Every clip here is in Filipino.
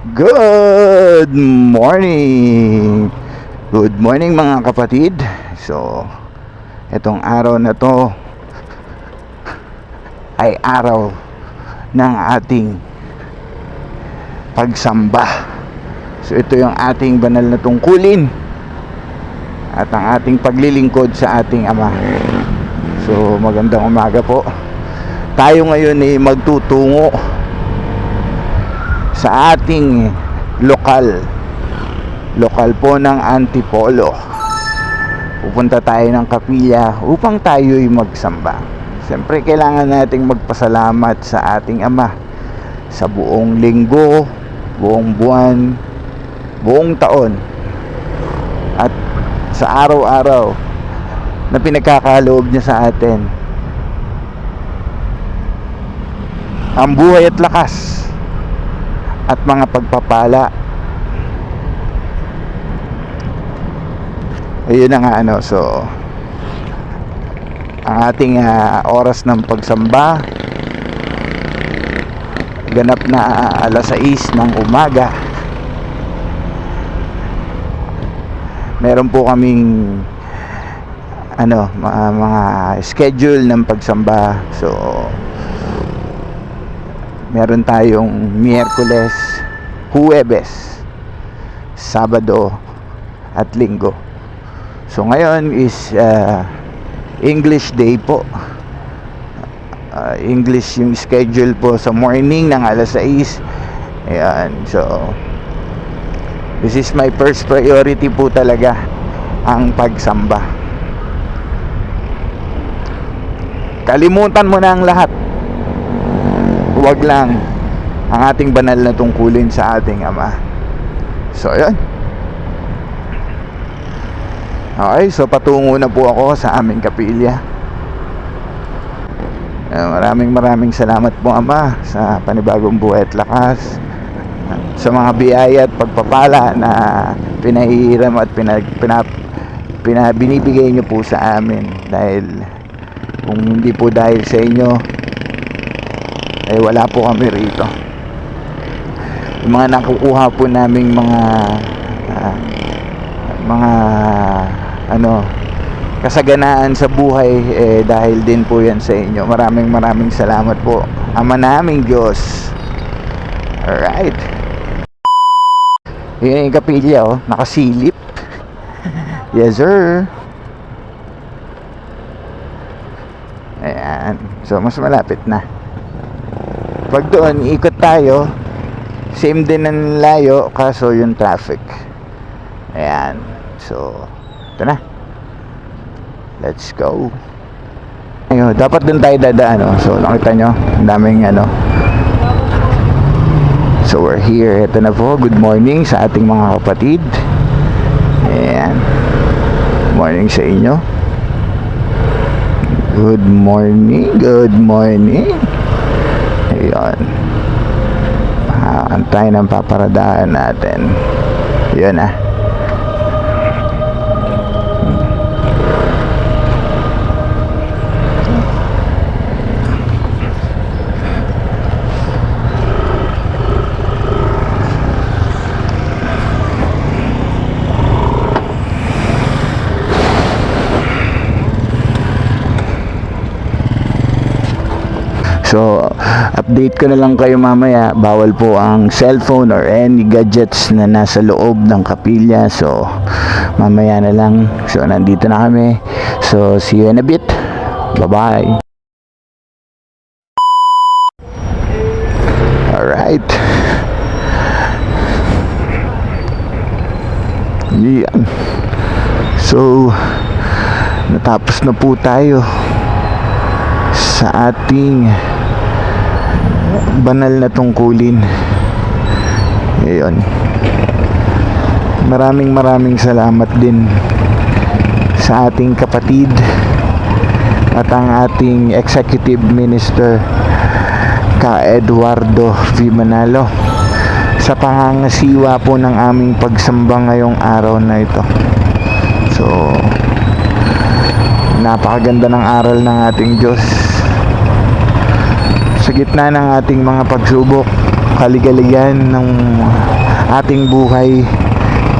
Good morning! Good morning mga kapatid. So, itong araw na to ay araw ng ating pagsamba. So, ito yung ating banal na tungkulin at ang ating paglilingkod sa ating Ama. So, magandang umaga po. Tayo ngayon ay magtutungo sa ating lokal. Lokal po ng Antipolo. Pupunta tayo ng kapilya upang tayo'y magsamba. Siyempre kailangan nating magpasalamat sa ating Ama sa buong linggo buong buwan buong taon at sa araw-araw na pinagkakaloob niya sa atin. Ang buhay at lakas at mga pagpapala. Ayun na nga ano so ang ating ah, oras ng pagsamba. Ganap na ah, alas 6 ng umaga. Meron po kaming ano mga, mga schedule ng pagsamba. So meron tayong Miyerkules, Huwebes, Sabado at Linggo. So ngayon is uh, English day po. Uh, English yung schedule po sa morning ng alas 6. Ayan, so this is my first priority po talaga ang pagsamba. Kalimutan mo na ang lahat wag lang ang ating banal na tungkulin sa ating Ama. So, yun. Okay, so patungo na po ako sa aming kapilya. Eh, maraming maraming salamat po Ama sa panibagong buhay at lakas. Sa mga biyaya at pagpapala na pinahihiram at pinag, pinap, pina, binibigay niyo po sa amin dahil kung hindi po dahil sa inyo eh wala po kami rito. Yung mga nakukuha po naming mga ah, mga ano kasaganaan sa buhay eh dahil din po yan sa inyo. Maraming maraming salamat po ama naming Diyos. Alright. Yun yung kapilya oh. Nakasilip. Yes sir. Ayan. So mas malapit na pag doon ikot tayo. Same din ang layo kaso yung traffic. Ayan. So ito na. Let's go. Ayun, dapat doon tayo dadaan oh. so nakita nyo ang daming ano. So we're here. Ito na po. Good morning sa ating mga kapatid. Ayan. Morning sa inyo. Good morning. Good morning Ayun. Ah, antay ng paparadaan natin. Yun ah. So, update ko na lang kayo mamaya. Bawal po ang cellphone or any gadgets na nasa loob ng kapilya. So, mamaya na lang. So, nandito na kami. So, see you in a bit. Bye-bye. Alright. Yan. So, natapos na po tayo sa ating banal na tungkulin. Ngayon maraming maraming salamat din sa ating kapatid at ang ating executive minister ka Eduardo V. Manalo sa pangangasiwa po ng aming pagsamba ngayong araw na ito. So napakaganda ng aral ng ating Diyos sa gitna ng ating mga pagsubok kaligaligan ng ating buhay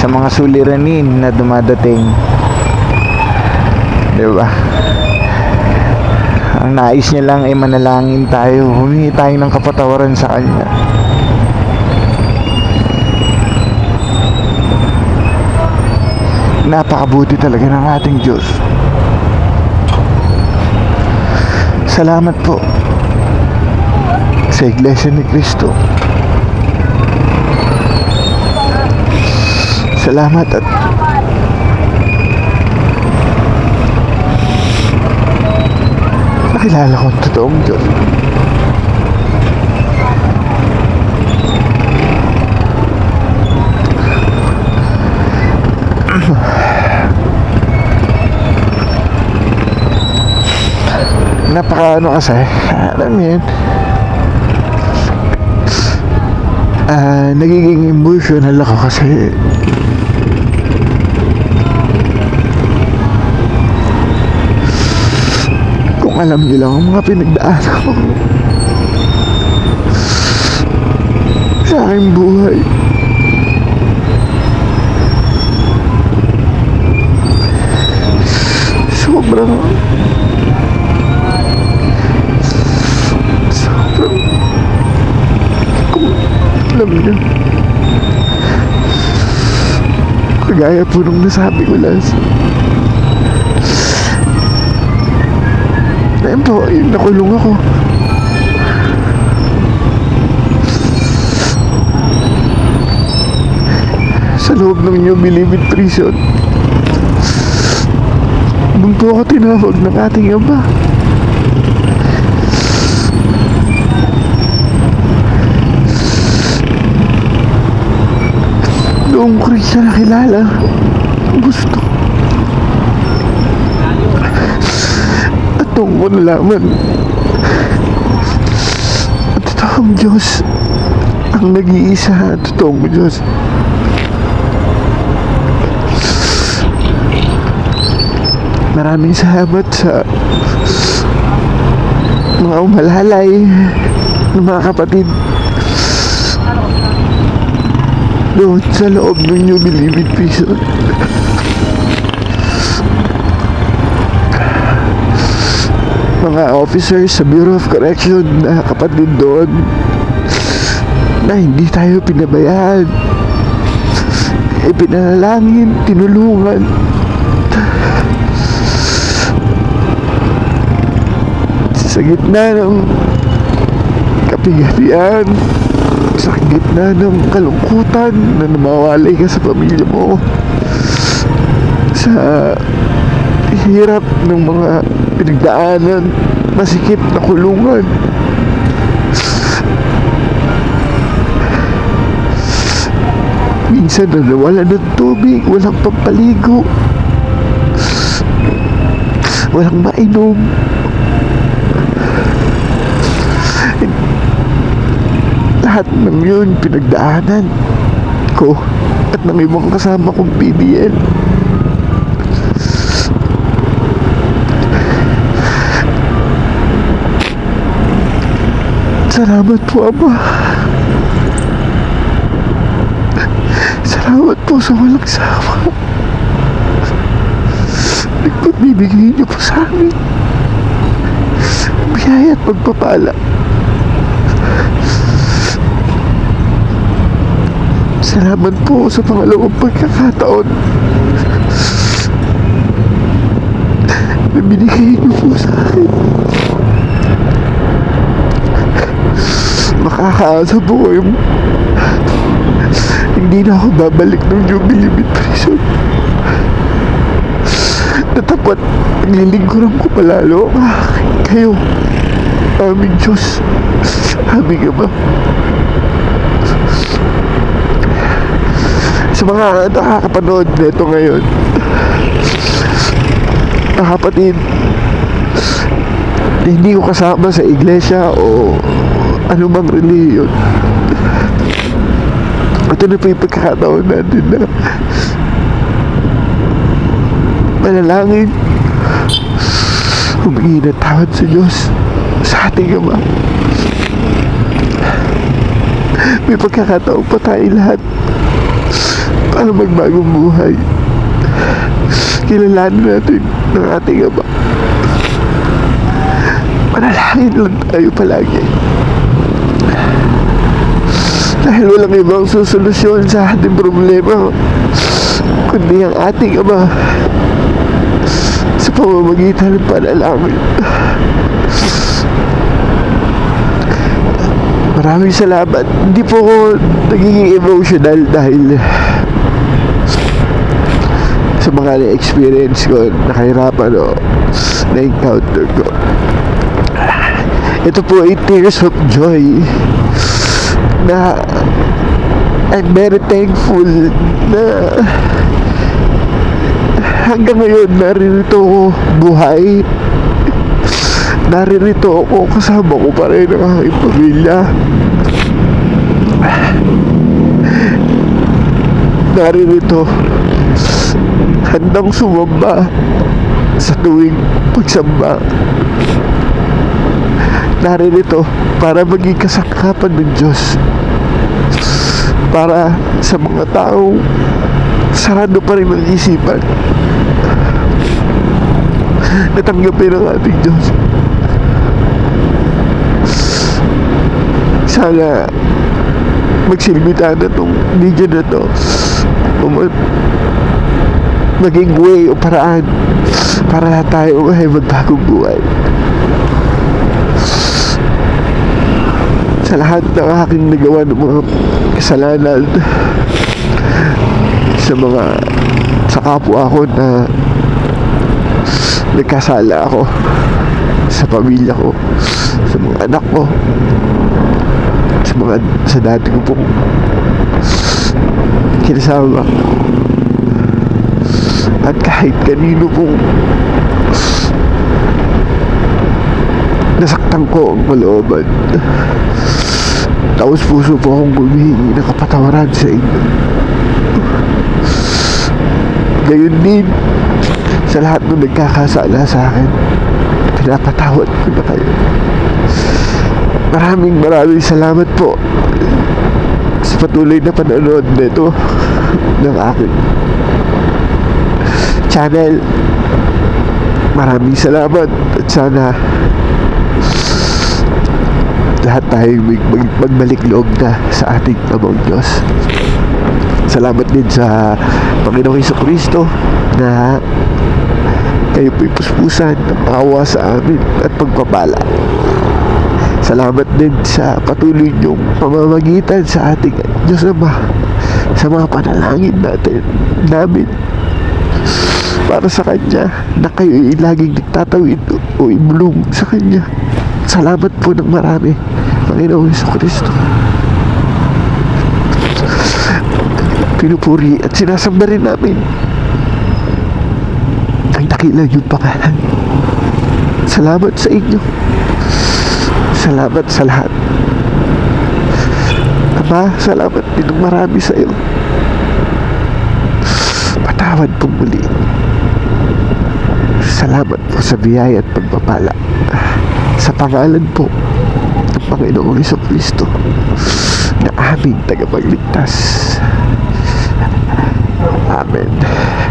sa mga suliranin na dumadating. 'Di ba? Ang nais niya lang ay manalangin tayo, humingi tayo ng kapatawaran sa Kanya. Napakabuti talaga ng ating Diyos. Salamat po sa Iglesia ni Cristo. Salamat at nakilala ko ang totoong Diyos. Napaka ano kasi, alam yun, ah, nagiging emotional ako kasi kung alam niyo lang ang mga pinagdaanan ko sa aking buhay alam niyo kagaya po nung nasabi ko last Ayun po, nakulong ako. Sa loob ng New Bilibid Prison. Doon po ako tinawag ng ating ama. Doon ko siya nakilala. Gusto. At doon ko nalaman. At totoong Diyos. Ang nag-iisa totoong Diyos. Maraming salamat sa mga umalalay ng mga kapatid doon sa loob ng New Bilibid Prison. Mga officers sa Bureau of Correction na kapatid doon na hindi tayo pinabayaan. Ipinalangin, tinulungan. Sa gitna ng kapigatian, sa gitna ng kalungkutan na namawalay ka sa pamilya mo. Sa hirap ng mga pinagdaanan masikip na kulungan. Minsan na nawala ng tubig walang pampaligo. Walang mainom lahat ng yun pinagdaanan ko at ng ibang kasama kong PBL. Salamat po, Ama. Salamat po sa walang sawa. Nagpagbibigay niyo po sa amin. Biyaya at pagpapala. Salamat po sa pangalawang pagkakataon na binigay niyo po sa akin. Makakaasa po kayo. Hindi na ako babalik ng Jubilee Prison. Natapat, naglilingkuran ko palalo ang aking kayo. Aming Diyos. Aming Ama. Sa mga nakakapanood nito ngayon. Kapatid hindi ko kasama sa iglesia o anumang reliyon. Ito na po yung pagkakataon natin na manalangin humingi ng tawad sa Diyos sa ating Ama. May pagkakataon pa tayo lahat para magbagong buhay. Kilalanin natin ng ating Ama. Manalangin lang tayo palagi. Dahil walang ibang susolusyon sa ating problema kundi ang ating Ama sa pamamagitan ng panalangin. Maraming salamat. Hindi po ako nagiging emotional dahil sa mga na-experience ko, nakahirapan o na-encounter ko. Ito po ay tears of joy na I'm very thankful na hanggang ngayon naririto ako buhay naririto ako kasama ko pa rin ang aking pamilya naririto handang sumamba sa tuwing pagsamba. Naririto para maging kasangkapan ng Diyos. Para sa mga taong sarado pa rin ang isipan. Natanggapin ng ating Diyos. Sana magsilbi tayo na itong video na to um, maging way o paraan para tayo ay magbagong buhay. Sa lahat ng aking nagawa ng mga kasalanan sa mga sa kapwa ko na nagkasala ako sa pamilya ko sa mga anak ko sa mga sa dati ko pong kinasama at kahit kanino pong nasaktan ko ang kalooban tapos puso po akong gumihingi ng kapatawaran sa inyo. Gayon din sa lahat ng nagkakasala sa akin pinapatawad ko na kayo. Maraming maraming salamat po patuloy na panonood nito ng akin channel. Maraming salamat. At sana lahat tayo mag, mag, magbalik loob na sa ating amang Diyos. Salamat din sa Panginoong Heso Kristo na kayo po'y puspusan ng awa sa amin at pagpapala salamat din sa patuloy niyong pamamagitan sa ating Diyos Ama sa mga panalangin natin namin para sa Kanya na kayo ay laging nagtatawid o imulong sa Kanya. Salamat po ng marami Panginoong Heso Kristo. Pinupuri at sinasamba rin namin ang dakilang yung pangalan. Salamat sa inyo salamat sa lahat. Ama, salamat. Din marami sa iyo patawad po muli. Salamat po sa biyaya at pagpapala. Sa pangalan po ng Panginoong Heso Kristo na aming tagapagligtas. Amen